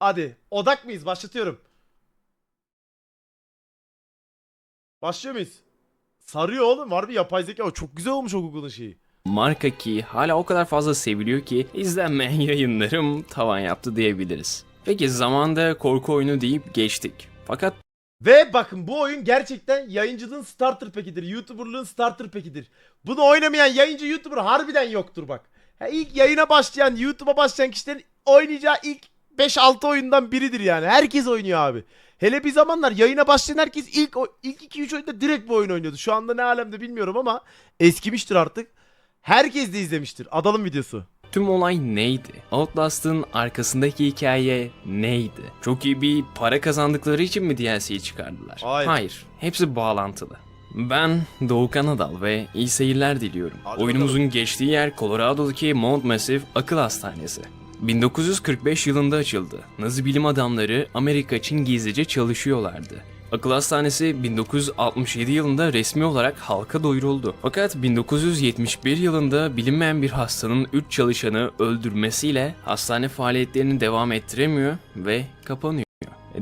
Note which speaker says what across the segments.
Speaker 1: Hadi odak mıyız? Başlatıyorum. Başlıyor muyuz? Sarıyor oğlum. Var bir yapay zeka. O Çok güzel olmuş o Google'ın şeyi.
Speaker 2: marka ki hala o kadar fazla seviliyor ki izlenmeyen yayınlarım tavan yaptı diyebiliriz. Peki zamanda korku oyunu deyip geçtik. Fakat
Speaker 1: Ve bakın bu oyun gerçekten yayıncılığın starter pack'idir. YouTuber'lığın starter pack'idir. Bunu oynamayan yayıncı YouTuber harbiden yoktur bak. Ha, ilk yayına başlayan, YouTube'a başlayan kişilerin oynayacağı ilk 5-6 oyundan biridir yani. Herkes oynuyor abi. Hele bir zamanlar yayına başlayan herkes ilk ilk 2-3 oyunda direkt bu oyun oynuyordu. Şu anda ne alemde bilmiyorum ama eskimiştir artık. Herkes de izlemiştir. Adalım videosu.
Speaker 2: tüm olay neydi? Outlast'ın arkasındaki hikaye neydi? Çok iyi bir para kazandıkları için mi DLC'yi çıkardılar?
Speaker 1: Hayır.
Speaker 2: Hepsi bağlantılı. Ben Doğukan Adal ve iyi seyirler diliyorum.
Speaker 1: Hadi
Speaker 2: Oyunumuzun geçtiği yer Colorado'daki Mount Massive Akıl Hastanesi. 1945 yılında açıldı. Nazi bilim adamları Amerika için gizlice çalışıyorlardı. Akıl Hastanesi 1967 yılında resmi olarak halka duyuruldu. Fakat 1971 yılında bilinmeyen bir hastanın 3 çalışanı öldürmesiyle hastane faaliyetlerini devam ettiremiyor ve kapanıyor.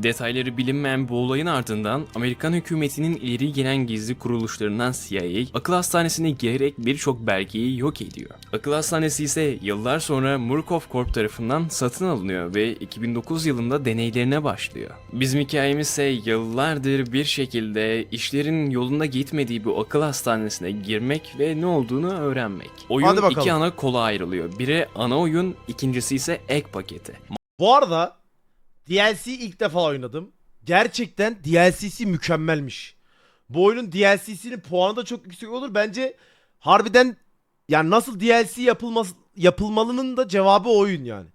Speaker 2: Detayları bilinmeyen bu olayın ardından Amerikan hükümetinin ileri gelen gizli kuruluşlarından CIA akıl hastanesine girerek birçok belgeyi yok ediyor. Akıl hastanesi ise yıllar sonra Murkoff Corp tarafından satın alınıyor ve 2009 yılında deneylerine başlıyor. Bizim hikayemiz ise yıllardır bir şekilde işlerin yolunda gitmediği bu akıl hastanesine girmek ve ne olduğunu öğrenmek. Oyun iki ana kola ayrılıyor. Biri ana oyun, ikincisi ise ek paketi.
Speaker 1: Bu arada DLC ilk defa oynadım. Gerçekten DLC'si mükemmelmiş. Bu oyunun DLC'sinin puanı da çok yüksek olur. Bence harbiden yani nasıl DLC yapılması yapılmalının da cevabı oyun yani.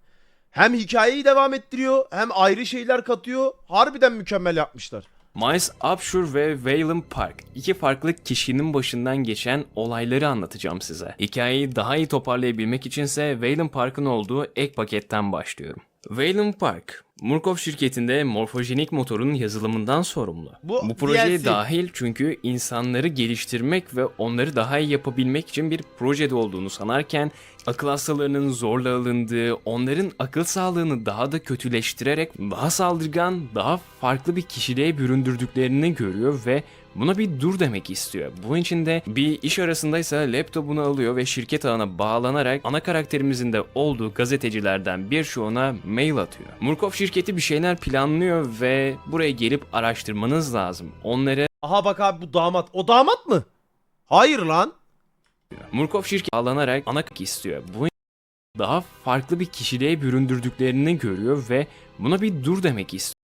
Speaker 1: Hem hikayeyi devam ettiriyor hem ayrı şeyler katıyor. Harbiden mükemmel yapmışlar.
Speaker 2: Miles Upshur ve Valen Park iki farklı kişinin başından geçen olayları anlatacağım size. Hikayeyi daha iyi toparlayabilmek içinse Valen Park'ın olduğu ek paketten başlıyorum. Valen Park, Murkoff şirketinde morfojenik motorun yazılımından sorumlu.
Speaker 1: Bu
Speaker 2: Bu projeye
Speaker 1: DLC.
Speaker 2: dahil çünkü insanları geliştirmek ve onları daha iyi yapabilmek için bir projede olduğunu sanarken akıl hastalarının zorla alındığı, onların akıl sağlığını daha da kötüleştirerek daha saldırgan, daha farklı bir kişiliğe büründürdüklerini görüyor ve buna bir dur demek istiyor. Bunun için de bir iş arasındaysa laptopunu alıyor ve şirket ağına bağlanarak ana karakterimizin de olduğu gazetecilerden bir çoğuna mail atıyor. Murkoff şirketi bir şeyler planlıyor ve buraya gelip araştırmanız lazım. Onları
Speaker 1: Aha bak abi bu damat. O damat mı? Hayır lan.
Speaker 2: Murkoff şirketi bağlanarak ana istiyor. Bu daha farklı bir kişiliğe büründürdüklerini görüyor ve buna bir dur demek istiyor.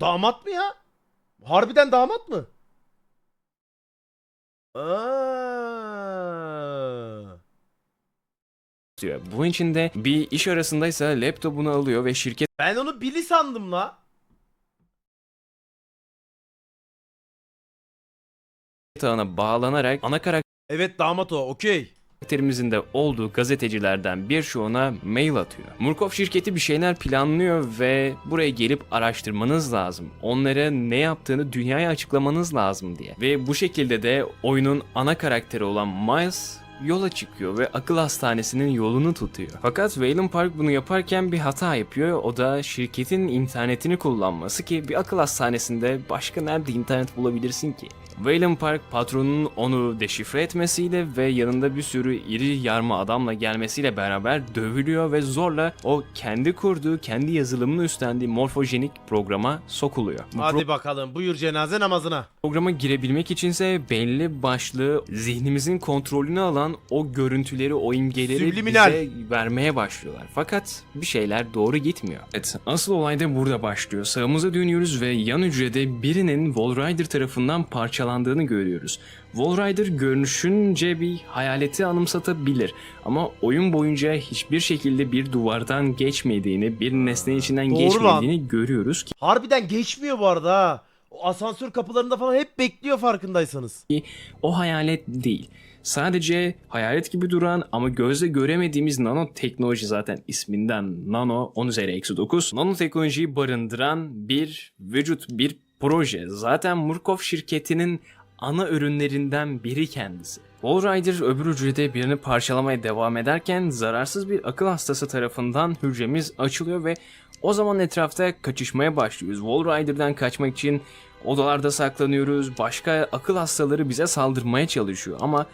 Speaker 1: Damat mı ya? Harbiden damat mı? Aa.
Speaker 2: istiyor. Bunun için de bir iş arasındaysa laptopunu alıyor ve şirket
Speaker 1: Ben onu Billy sandım la.
Speaker 2: ağına bağlanarak ana
Speaker 1: Evet damat o. Okey.
Speaker 2: Karakterimizin de olduğu gazetecilerden bir çoğuna mail atıyor. Murkoff şirketi bir şeyler planlıyor ve buraya gelip araştırmanız lazım. Onlara ne yaptığını dünyaya açıklamanız lazım diye. Ve bu şekilde de oyunun ana karakteri olan Miles yola çıkıyor ve akıl hastanesinin yolunu tutuyor. Fakat Valen Park bunu yaparken bir hata yapıyor. O da şirketin internetini kullanması ki bir akıl hastanesinde başka nerede internet bulabilirsin ki? Valen Park patronunun onu deşifre etmesiyle ve yanında bir sürü iri yarma adamla gelmesiyle beraber dövülüyor ve zorla o kendi kurduğu, kendi yazılımını üstlendiği morfojenik programa sokuluyor. Bu
Speaker 1: Hadi bakalım buyur cenaze namazına.
Speaker 2: programa girebilmek içinse belli başlı zihnimizin kontrolünü alan o görüntüleri, o imgeleri
Speaker 1: Subliminal.
Speaker 2: bize vermeye başlıyorlar. Fakat bir şeyler doğru gitmiyor. Evet, asıl olay da burada başlıyor. Sağımıza dönüyoruz ve yan hücrede birinin Wall Rider tarafından parçalandığını görüyoruz. Wall Rider görünüşünce bir hayaleti anımsatabilir ama oyun boyunca hiçbir şekilde bir duvardan geçmediğini, bir nesne içinden
Speaker 1: Doğru
Speaker 2: geçmediğini görüyoruz ki
Speaker 1: Harbiden geçmiyor bu arada ha. O asansör kapılarında falan hep bekliyor farkındaysanız.
Speaker 2: O hayalet değil. Sadece hayalet gibi duran ama gözle göremediğimiz nanoteknoloji zaten isminden nano 10 üzeri eksi 9. Nanoteknolojiyi barındıran bir vücut, bir proje. Zaten Murkoff şirketinin ana ürünlerinden biri kendisi. Wall Rider öbür hücrede birini parçalamaya devam ederken zararsız bir akıl hastası tarafından hücremiz açılıyor ve o zaman etrafta kaçışmaya başlıyoruz. Wall Rider'dan kaçmak için odalarda saklanıyoruz. Başka akıl hastaları bize saldırmaya çalışıyor ama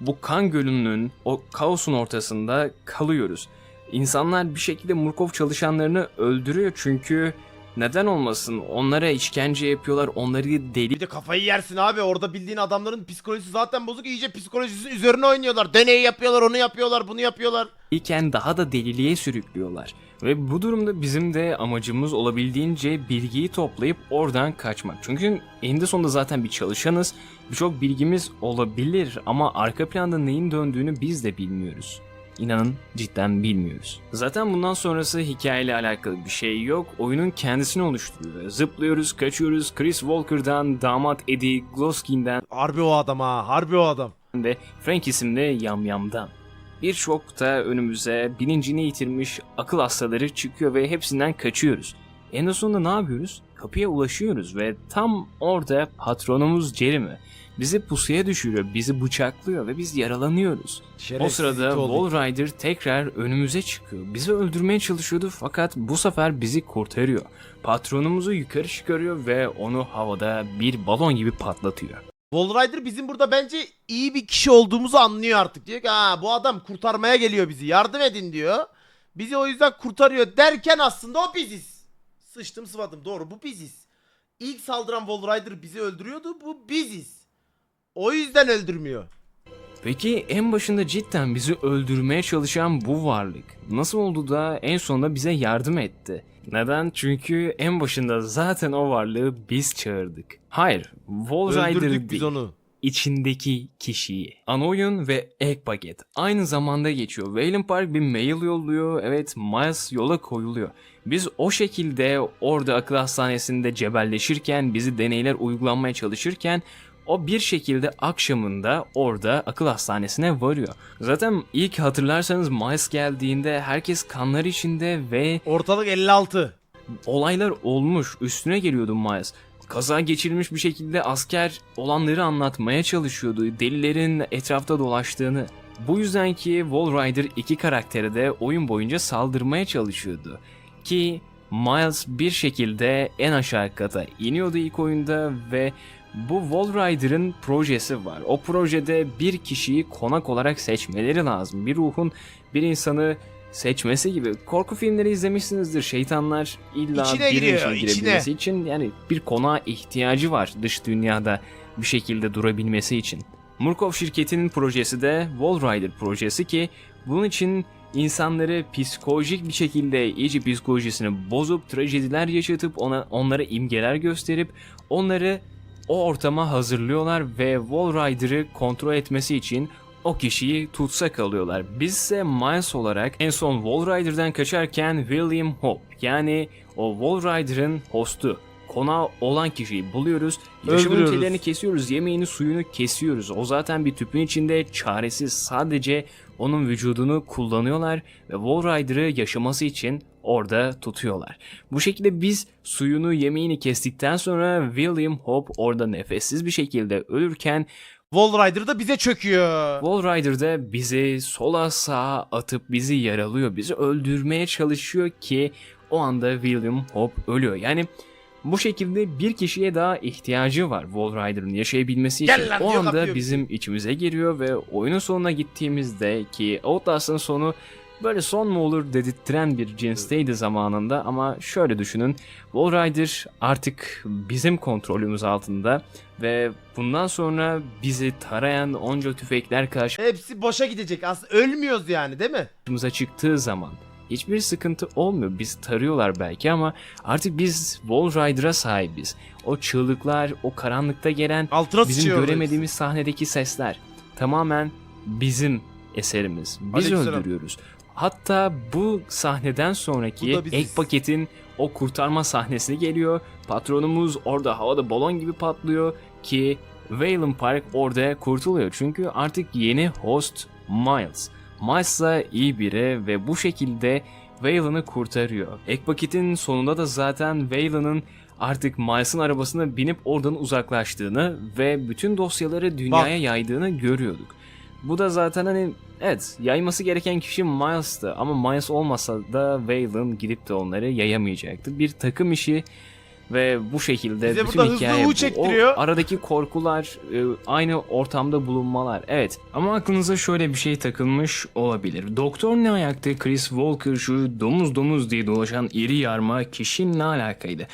Speaker 2: bu kan gölünün o kaosun ortasında kalıyoruz. İnsanlar bir şekilde Murkov çalışanlarını öldürüyor çünkü neden olmasın onlara işkence yapıyorlar onları deli
Speaker 1: Bir de kafayı yersin abi. Orada bildiğin adamların psikolojisi zaten bozuk. İyice psikolojisinin üzerine oynuyorlar. Deney yapıyorlar, onu yapıyorlar, bunu yapıyorlar.
Speaker 2: iken daha da deliliğe sürüklüyorlar. Ve bu durumda bizim de amacımız olabildiğince bilgiyi toplayıp oradan kaçmak. Çünkü eninde sonunda zaten bir çalışanız. Birçok bilgimiz olabilir ama arka planda neyin döndüğünü biz de bilmiyoruz. İnanın cidden bilmiyoruz. Zaten bundan sonrası hikayeyle alakalı bir şey yok. Oyunun kendisini oluşturuyor. Zıplıyoruz, kaçıyoruz. Chris Walker'dan, damat Eddie Gloskin'den
Speaker 1: Harbi o adam ha. Harbi o adam.
Speaker 2: ve Frank isimli yamyamdan. Birçok da önümüze bilincini yitirmiş akıl hastaları çıkıyor ve hepsinden kaçıyoruz. En sonunda ne yapıyoruz? Kapıya ulaşıyoruz ve tam orada patronumuz Jeremy bizi pusuya düşürüyor, bizi bıçaklıyor ve biz yaralanıyoruz. O
Speaker 1: Şerefsizlik
Speaker 2: sırada. Wall Rider tekrar önümüze çıkıyor. Bizi öldürmeye çalışıyordu fakat bu sefer bizi kurtarıyor. Patronumuzu yukarı çıkarıyor ve onu havada bir balon gibi patlatıyor.
Speaker 1: Wall Rider bizim burada bence iyi bir kişi olduğumuzu anlıyor artık. Diyor ki ha bu adam kurtarmaya geliyor bizi. Yardım edin diyor. Bizi o yüzden kurtarıyor derken aslında o biziz. Sıçtım sıvadım doğru bu biziz. İlk saldıran Wall Rider bizi öldürüyordu bu biziz. O yüzden öldürmüyor.
Speaker 2: Peki en başında cidden bizi öldürmeye çalışan bu varlık nasıl oldu da en sonunda bize yardım etti? Neden? Çünkü en başında zaten o varlığı biz çağırdık. Hayır, Wall Rider
Speaker 1: Öldürdük biz onu.
Speaker 2: İçindeki kişiyi. Ana oyun ve ek paket aynı zamanda geçiyor. Wayland Park bir mail yolluyor. Evet Miles yola koyuluyor. Biz o şekilde orada akıl hastanesinde cebelleşirken, bizi deneyler uygulanmaya çalışırken o bir şekilde akşamında orada akıl hastanesine varıyor. Zaten ilk hatırlarsanız Miles geldiğinde herkes kanlar içinde ve
Speaker 1: Ortalık 56.
Speaker 2: olaylar olmuş. Üstüne geliyordu Miles. Kaza geçirilmiş bir şekilde asker olanları anlatmaya çalışıyordu. Delilerin etrafta dolaştığını. Bu yüzden ki Wall Rider iki karakteri de oyun boyunca saldırmaya çalışıyordu. Ki Miles bir şekilde en aşağı kata iniyordu ilk oyunda ve bu Wall Rider'ın projesi var. O projede bir kişiyi konak olarak seçmeleri lazım. Bir ruhun bir insanı seçmesi gibi. Korku filmleri izlemişsinizdir. Şeytanlar illa
Speaker 1: İçine
Speaker 2: birinin
Speaker 1: giriyor,
Speaker 2: içine
Speaker 1: içine.
Speaker 2: girebilmesi için yani bir konağa ihtiyacı var dış dünyada bir şekilde durabilmesi için. Murkov şirketinin projesi de Wall Rider projesi ki bunun için insanları psikolojik bir şekilde iyice psikolojisini bozup trajediler yaşatıp ona onlara imgeler gösterip onları o ortama hazırlıyorlar ve Wall Rider'ı kontrol etmesi için o kişiyi tutsak alıyorlar. Biz ise Miles olarak en son Wall Rider'dan kaçarken William Hope yani o Wall Rider'ın hostu konağı olan kişiyi buluyoruz. Yaşam ünitelerini kesiyoruz. Yemeğini suyunu kesiyoruz. O zaten bir tüpün içinde çaresiz sadece onun vücudunu kullanıyorlar ve Wall Rider'ı yaşaması için orada tutuyorlar. Bu şekilde biz suyunu yemeğini kestikten sonra William Hope orada nefessiz bir şekilde ölürken
Speaker 1: Wall Rider da bize çöküyor.
Speaker 2: Wall Rider da bizi sola sağa atıp bizi yaralıyor. Bizi öldürmeye çalışıyor ki o anda William Hope ölüyor. Yani bu şekilde bir kişiye daha ihtiyacı var Wall Rider'ın yaşayabilmesi için.
Speaker 1: Gel lan
Speaker 2: o
Speaker 1: diyor,
Speaker 2: anda
Speaker 1: kapıyor
Speaker 2: bizim içimize giriyor ve oyunun sonuna gittiğimizde ki Outlast'ın sonu böyle son mu olur dedirttiren bir cinsteydi zamanında ama şöyle düşünün Wall Rider artık bizim kontrolümüz altında ve bundan sonra bizi tarayan onca tüfekler
Speaker 1: Hepsi boşa gidecek. Aslında ölmüyoruz yani değil mi?
Speaker 2: karşımıza çıktığı zaman hiçbir sıkıntı olmuyor. Biz tarıyorlar belki ama artık biz Wall Rider'a sahibiz. O çığlıklar, o karanlıkta gelen
Speaker 1: Altına
Speaker 2: bizim
Speaker 1: sıçıyor.
Speaker 2: göremediğimiz sahnedeki sesler tamamen bizim eserimiz. Biz
Speaker 1: Aleykümselam.
Speaker 2: öldürüyoruz. Hatta bu sahneden
Speaker 1: Bu
Speaker 2: sonraki
Speaker 1: biziz.
Speaker 2: ek paketin o kurtarma sahnesi geliyor. Patronumuz orada havada balon gibi patlıyor ki Wayland Park orada kurtuluyor. Çünkü artık yeni host Miles. Miles da iyi biri ve bu şekilde Waylon'ı kurtarıyor. Ek paketin sonunda da zaten Waylon'ın artık Miles'ın arabasına binip oradan uzaklaştığını ve bütün dosyaları dünyaya yaydığını görüyorduk. Bu da zaten hani evet yayması gereken kişi Miles'tı ama Miles olmasa da Waylon gidip de onları yayamayacaktı. Bir takım işi ve bu şekilde
Speaker 1: Bize
Speaker 2: bütün
Speaker 1: hızlı
Speaker 2: hikaye bu.
Speaker 1: çektiriyor.
Speaker 2: O aradaki korkular, e, aynı ortamda bulunmalar. Evet ama aklınıza şöyle bir şey takılmış olabilir. Doktor ne ayaktı Chris Walker şu domuz domuz diye dolaşan iri yarma kişi ne alakaydı?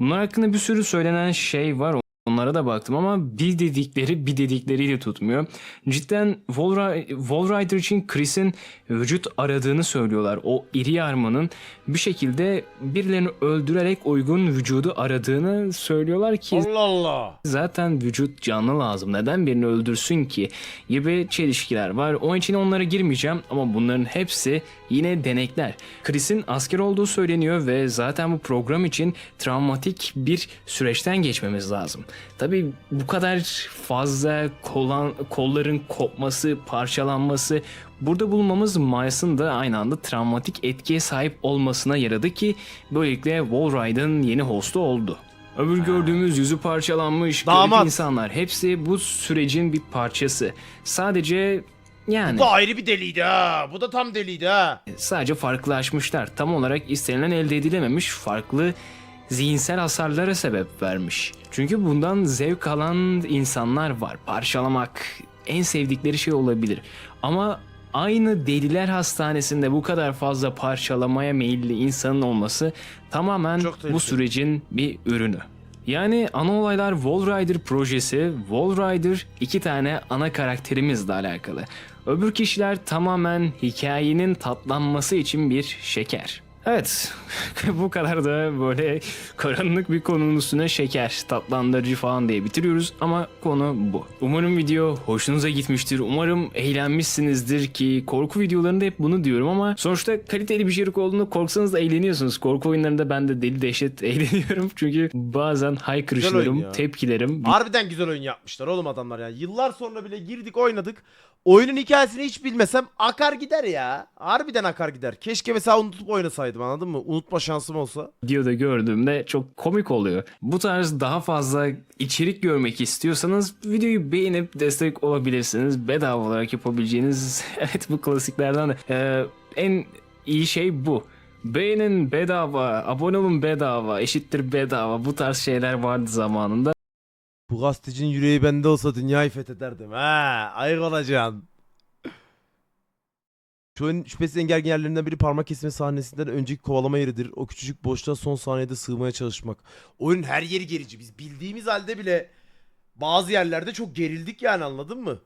Speaker 2: Bunlar hakkında bir sürü söylenen şey var. Onlara da baktım ama bir dedikleri bir dedikleriyle tutmuyor. Cidden Wall Wall Rider için Chris'in vücut aradığını söylüyorlar. O iri yarmanın bir şekilde birilerini öldürerek uygun vücudu aradığını söylüyorlar ki
Speaker 1: Allah Allah.
Speaker 2: zaten vücut canlı lazım. Neden birini öldürsün ki? Gibi çelişkiler var. O için onlara girmeyeceğim ama bunların hepsi yine denekler. Chris'in asker olduğu söyleniyor ve zaten bu program için travmatik bir süreçten geçmemiz lazım. Tabii bu kadar fazla kolan, kolların kopması, parçalanması Burada bulunmamız Miles'ın da aynı anda travmatik etkiye sahip olmasına yaradı ki böylelikle Wallride'ın yeni hostu oldu. Öbür gördüğümüz yüzü parçalanmış
Speaker 1: Damat.
Speaker 2: insanlar hepsi bu sürecin bir parçası. Sadece yani
Speaker 1: Bu da ayrı bir deliydi ha. Bu da tam deliydi ha.
Speaker 2: sadece farklılaşmışlar. Tam olarak istenilen elde edilememiş farklı zihinsel hasarlara sebep vermiş. Çünkü bundan zevk alan insanlar var. Parçalamak en sevdikleri şey olabilir. Ama aynı deliler hastanesinde bu kadar fazla parçalamaya meyilli insanın olması tamamen bu sürecin bir ürünü. Yani ana olaylar Wall Rider projesi, Wall Rider iki tane ana karakterimizle alakalı. Öbür kişiler tamamen hikayenin tatlanması için bir şeker. Evet, bu kadar da böyle karanlık bir konunun üstüne şeker, tatlandırıcı falan diye bitiriyoruz ama konu bu. Umarım video hoşunuza gitmiştir. Umarım eğlenmişsinizdir ki korku videolarında hep bunu diyorum ama sonuçta kaliteli bir içerik olduğunda korksanız da eğleniyorsunuz. Korku oyunlarında ben de deli dehşet eğleniyorum çünkü bazen haykırışlarım, tepkilerim
Speaker 1: Harbiden güzel oyun yapmışlar oğlum adamlar ya. Yıllar sonra bile girdik oynadık. Oyunun hikayesini hiç bilmesem akar gider ya. Harbiden akar gider. Keşke mesela unutup oynasaydım anladın mı? Unutma şansım olsa.
Speaker 2: videoda gördüğümde çok komik oluyor. Bu tarz daha fazla içerik görmek istiyorsanız videoyu beğenip destek olabilirsiniz. Bedava olarak yapabileceğiniz evet bu klasiklerden de Ee, en iyi şey bu. Beğenin bedava, abone olun bedava, eşittir bedava. Bu tarz şeyler vardı zamanında.
Speaker 1: Bu gazetecinin yüreği bende olsa dünyayı fethederdim. Ha, ayık olacaksın. Oyunun şüphesiz en gergin yerlerinden biri parmak kesme sahnesinden önceki kovalama yeridir. O küçücük boşluğa son saniyede sığmaya çalışmak. Oyunun her yeri gerici. Biz bildiğimiz halde bile bazı yerlerde çok gerildik yani anladın mı?